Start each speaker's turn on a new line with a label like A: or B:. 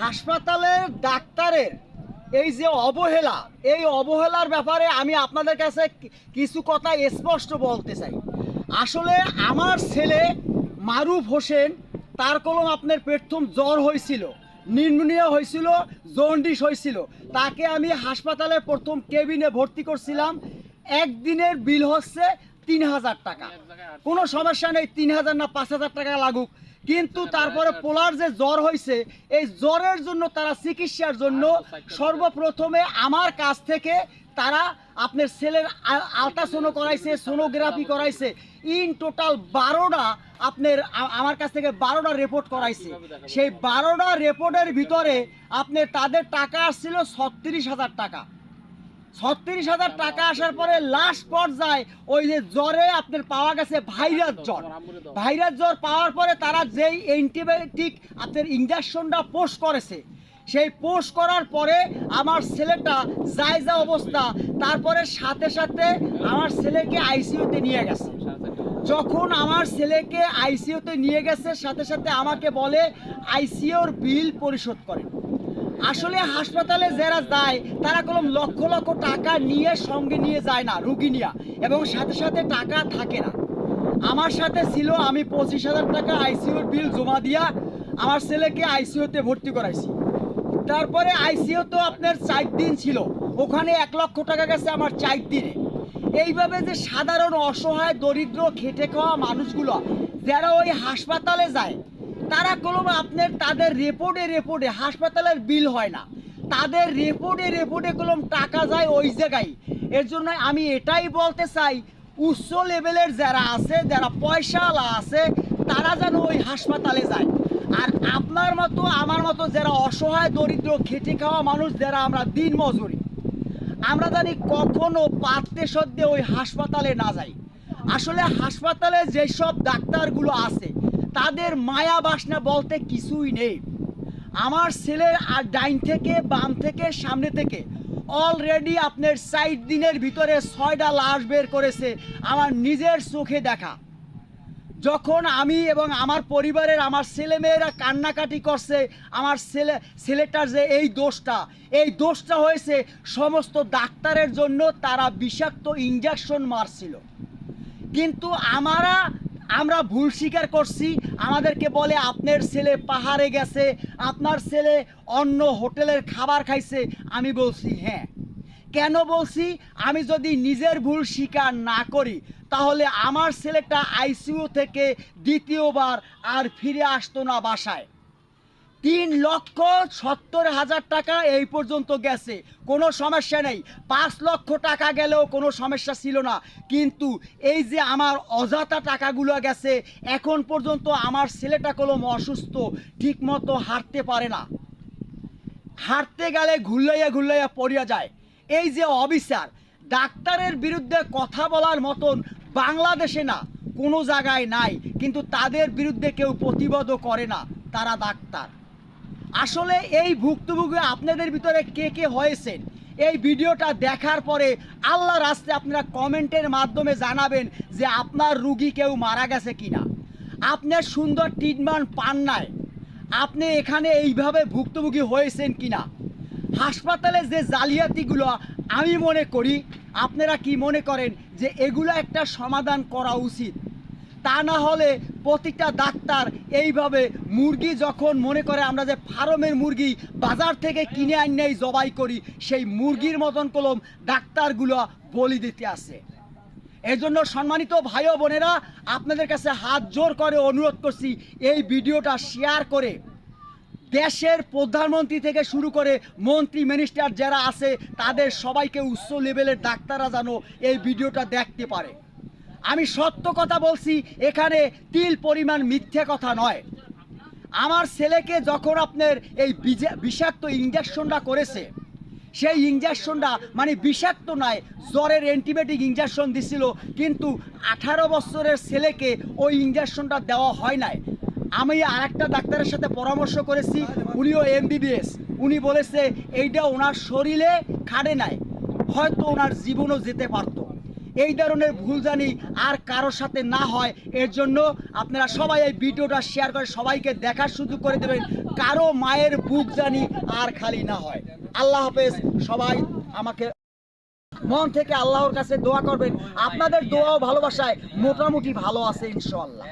A: হাসপাতালের ডাক্তারের এই যে অবহেলা, এই অবহেলার ব্যাপারে আমি আপনাদের কাছে কিছু কথা স্পষ্ট বলতে চাই। আসলে আমার ছেলে মারুফ হোসেন, তার কলম আপনার প্রথম জ্বর হয়েছিল, নিউমোনিয়া হয়েছিল, জন্ডিস হয়েছিল। তাকে আমি হাসপাতালে প্রথম কেবিনে ভর্তি করছিলাম। একদিনের বিল হচ্ছে তিন হাজার টাকা। কোনো সমস্যা নেই, তিন হাজার না পাঁচ হাজার টাকা লাগুক। কিন্তু তারপরে পোলার যে জ্বর হয়েছে এই জ্বরের জন্য তারা চিকিৎসার জন্য সর্বপ্রথমে আমার কাছ থেকে তারা আপনার ছেলের আলট্রাসোনো করাইছে, সোনোগ্রাফি করাইছে। ইন টোটাল বারোটা আপনার আমার কাছ থেকে বারোটা রিপোর্ট করাইছে। সেই বারোটা রেপোর্টের ভিতরে আপনার তাদের টাকা আসছিল ছত্রিশ হাজার টাকা। ছত্রিশ হাজার টাকা আসার পরে লাস্ট পর্যায়ে ওই যে জ্বরে আপনার পাওয়া গেছে ভাইরাস জ্বর। ভাইরাস জ্বর পাওয়ার পরে তারা যেই অ্যান্টিবায়োটিক আপনার ইঞ্জেকশনটা পোস্ট করেছে সেই পোস্ট করার পরে আমার ছেলেটা যায় যা অবস্থা তারপরে সাথে সাথে আমার ছেলেকে আইসিইউতে নিয়ে গেছে। যখন আমার ছেলেকে আইসিইউতে নিয়ে গেছে সাথে সাথে আমাকে বলে আইসিইউর বিল পরিশোধ করেন। আসলে হাসপাতালে যারা যায়, তারা কোনো লক্ষ লক্ষ টাকা নিয়ে সঙ্গে নিয়ে যায় না, রুগী নিয়ে। এবং সাথে সাথে টাকা থাকে না। আমার সাথে ছিল, আমি পঁচিশ হাজার টাকা আইসিইউর বিল জমা দিয়া আমার ছেলেকে আইসিইউতে ভর্তি করাইছি। তারপরে আইসিইউ তো আপনার চার দিন ছিল, ওখানে এক লক্ষ টাকা গেছে আমার চার দিনে। এইভাবে যে সাধারণ অসহায়, দরিদ্র, খেটে খাওয়া মানুষগুলো, যারা ওই হাসপাতালে যায় তারা কোনো আপনার তাদের রেপোর্টে রেপোর্টে হাসপাতালের বিল হয় না। তাদের রেপোর্টে রেপোর্টে কলম টাকা যায় ওই জায়গায়। এর জন্য আমি এটাই বলতে চাই, উচ্চ লেভেলের যারা আছে, যারা পয়সাওয়ালা আছে, তারা যেন ওই হাসপাতালে যায়। আর আপনার মতো, আমার মতো যারা অসহায়, দরিদ্র, খেটে খাওয়া মানুষ যারা আমরা দিন মজুরি, আমরা জানি কখনো পাত্রে সদ্যে ওই হাসপাতালে না যাই। আসলে হাসপাতালে যেসব ডাক্তারগুলো আছে তাদের মায়া বাসনা বলতে কিছুই নেই। আমার ছেলের আর ডাইন থেকে বাম থেকে সামনে থেকে অলরেডি আপনার সাইড দিনের ভিতরে ছয়টা লাশ বের করেছে আমার নিজের চোখে দেখা। যখন আমি এবং আমার পরিবারের আমার ছেলেমেয়েরা কান্নাকাটি করছে, আমার ছেলে, ছেলেটার যে এই দোষটা এই দোষটা হয়েছে সমস্ত ডাক্তারের জন্য তারা বিষাক্ত ইঞ্জেকশন মারছিল। কিন্তু আমরা আমরা ভুল স্বীকার করছি। আমাদেরকে বলে আপনার ছেলে পাহাড়ে গেছে, আপনার ছেলে অন্য হোটেলের খাবার খাইছে। আমি বলছি হ্যাঁ। কেন বলছি? আমি যদি নিজের ভুল স্বীকার না করি, তাহলে আমার ছেলেটা আইসিইউ থেকে দ্বিতীয়বার আর ফিরে আসতো না বাসায়। তিন লক্ষ সত্তর হাজার টাকা এই পর্যন্ত গেছে। কোনো সমস্যা নেই। পাঁচ লক্ষ টাকা গেলেও কোনো সমস্যা ছিল না। কিন্তু এই যে আমার অযথা টাকাগুলো গেছে, এখন পর্যন্ত আমার ছেলেটা কলম অসুস্থ, ঠিকমতো হাঁটতে পারে না। হাঁটতে গেলে ঘুরলাইয়া ঘুরলাইয়া পড়িয়া যায়। এই যে অবিচার, ডাক্তারের বিরুদ্ধে কথা বলার মতন বাংলাদেশে না, কোনো জায়গায় নাই। কিন্তু তাদের বিরুদ্ধে কেউ প্রতিবাদও করে না, তারা ডাক্তার। আসলে এই ভুক্তভোগী আপনাদের ভিতরে কে কে হয়েছেন? এই ভিডিওটা দেখার পরে আল্লাহ রাস্তে আপনারা কমেন্টের মাধ্যমে জানাবেন যে আপনার রুগী কেউ মারা গেছে কিনা। আপনার সুন্দর ট্রিটমেন্ট পান নাই। আপনি এখানে এইভাবে ভুক্তভোগী হয়েছেন কিনা? হাসপাতালে যে জালিয়াতিগুলো আমি মনে করি, আপনারা কি মনে করেন যে এগুলো একটা সমাধান করা উচিত? তা না হলে প্রতিটা ডাক্তার এইভাবে মুরগি যখন মনে করে আমরা যে ফার্মের মুরগি বাজার থেকে কিনে আনলেই জবাই করি, সেই মুরগির মতন কলম ডাক্তারগুলো বলি দিতে আসে। এই জন্য সম্মানিত ভাই বোনেরা, আপনাদের কাছে হাত জোর করে অনুরোধ করছি এই ভিডিওটা শেয়ার করে দেশের প্রধানমন্ত্রী থেকে শুরু করে মন্ত্রী মিনিস্টার যারা আছে, তাদের সবাইকে উচ্চ লেভেলের ডাক্তাররা যেন এই ভিডিওটা দেখতে পারে। আমি সত্য কথা বলছি, এখানে তিল পরিমাণ মিথ্যে কথা নয়। আমার ছেলেকে যখন আপনার এই বিষাক্ত ইঞ্জেকশনটা করেছে, সেই ইঞ্জেকশনটা মানে বিষাক্ত নয়, জ্বরের অ্যান্টিবায়োটিক ইঞ্জেকশন দিছিল, কিন্তু আঠারো বছরের ছেলেকে ওই ইঞ্জেকশনটা দেওয়া হয় নাই। আমি আরেকটা ডাক্তারের সাথে পরামর্শ করেছি, উনিও এমবিবিএস। উনি বলেছে, এইটা ওনার শরীরে খাড়ে নাই, হয়তো ওনার জীবনও যেতে পারতো। এই ধরনের ভুল জানি আর কারোর সাথে না হয়, এর জন্য আপনারা সবাই এই ভিডিওটা শেয়ার করে সবাইকে দেখার সুযোগ করে দেবেন। কারও মায়ের বুক জানি আর খালি না হয়। আল্লাহ হাফেজ, সবাই আমাকে মন থেকে আল্লাহর কাছে দোয়া করবেন। আপনাদের দোয়াও ভালোবাসায় মোটামুটি ভালো আছে ইনশাআল্লাহ।